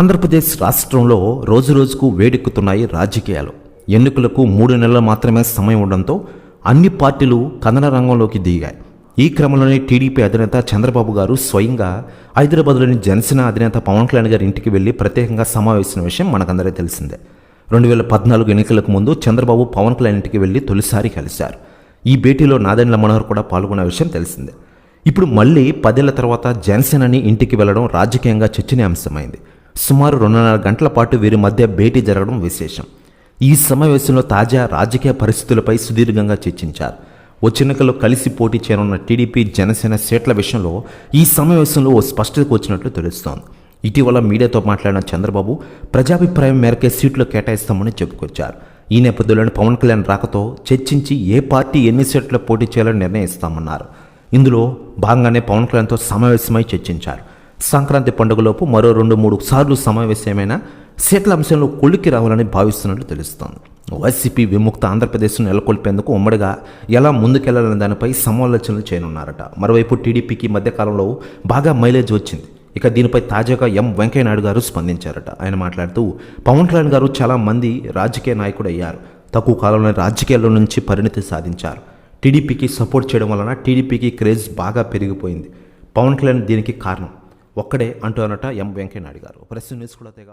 ఆంధ్రప్రదేశ్ రాష్ట్రంలో రోజురోజుకు వేడెక్కుతున్నాయి రాజకీయాలు. ఎన్నికలకు మూడు నెలలు మాత్రమే సమయం ఉండడంతో అన్ని పార్టీలు కథన రంగంలోకి దిగాయి. ఈ క్రమంలోనే టీడీపీ అధినేత చంద్రబాబు గారు స్వయంగా హైదరాబాద్లోని జనసేన అధినేత పవన్ కళ్యాణ్ గారి ఇంటికి వెళ్ళి ప్రత్యేకంగా సమావేశం విషయం మనకందరికీ తెలిసిందే. రెండు వేల పద్నాలుగు ఎన్నికలకు ముందు చంద్రబాబు పవన్ కళ్యాణ్ ఇంటికి వెళ్ళి తొలిసారి కలిశారు. ఈ భేటీలో నాదెండ్ల మనోహర్ కూడా పాల్గొన్న విషయం తెలిసిందే. ఇప్పుడు మళ్ళీ పదేళ్ళ తర్వాత జనసేనని ఇంటికి వెళ్ళడం రాజకీయంగా చర్చనీయాంశమైంది. సుమారు రెండున్నర గంటల పాటు వీరి మధ్య భేటీ జరగడం విశేషం. ఈ సమావేశంలో తాజా రాజకీయ పరిస్థితులపై సుదీర్ఘంగా చర్చించారు. వచ్చే ఎన్నికల్లో కలిసి పోటీ చేయనున్న టీడీపీ జనసేన సీట్ల విషయంలో ఈ సమావేశంలో ఓ స్పష్టతకు వచ్చినట్లు తెలుస్తోంది. ఇటీవల మీడియాతో మాట్లాడిన చంద్రబాబు ప్రజాభిప్రాయం మేరకే సీట్లు కేటాయిస్తామని చెప్పుకొచ్చారు. ఈ నేపథ్యంలోనే పవన్ కళ్యాణ్ రాకతో చర్చించి ఏ పార్టీ ఎన్ని సీట్లు పోటీ చేయాలని నిర్ణయిస్తామన్నారు. ఇందులో భాగంగానే పవన్ కళ్యాణ్తో సమావేశమై చర్చించారు. సంక్రాంతి పండుగలోపు మరో రెండు మూడు సార్లు సమావేశమైన సీట్ల అంశంలో కొలిక్కి రావాలని భావిస్తున్నట్లు తెలుస్తోంది. వైసీపీ విముక్త ఆంధ్రప్రదేశ్ను నెలకొల్పేందుకు ఉమ్మడిగా ఎలా ముందుకెళ్ళాలనే దానిపై సమాలోచనలు చేయనున్నారట. మరోవైపు టీడీపీకి మధ్యకాలంలో బాగా మైలేజ్ వచ్చింది. ఇక దీనిపై తాజాగా ఎం వెంకయ్యనాయుడు గారు స్పందించారట. ఆయన మాట్లాడుతూ పవన్ కళ్యాణ్ గారు చాలా మంది రాజకీయ నాయకుడు అయ్యారు. తక్కువ కాలంలో రాజకీయాల్లో నుంచి పరిణితి సాధించారు. టీడీపీకి సపోర్ట్ చేయడం వలన టీడీపీకి క్రేజ్ బాగా పెరిగిపోయింది. పవన్ కళ్యాణ్ దీనికి కారణం. ఒక్కడే అంటూ అనట ఎం వెంకయ్యనాయుడు గారు. ప్రెస్ న్యూస్ కూడా తెగ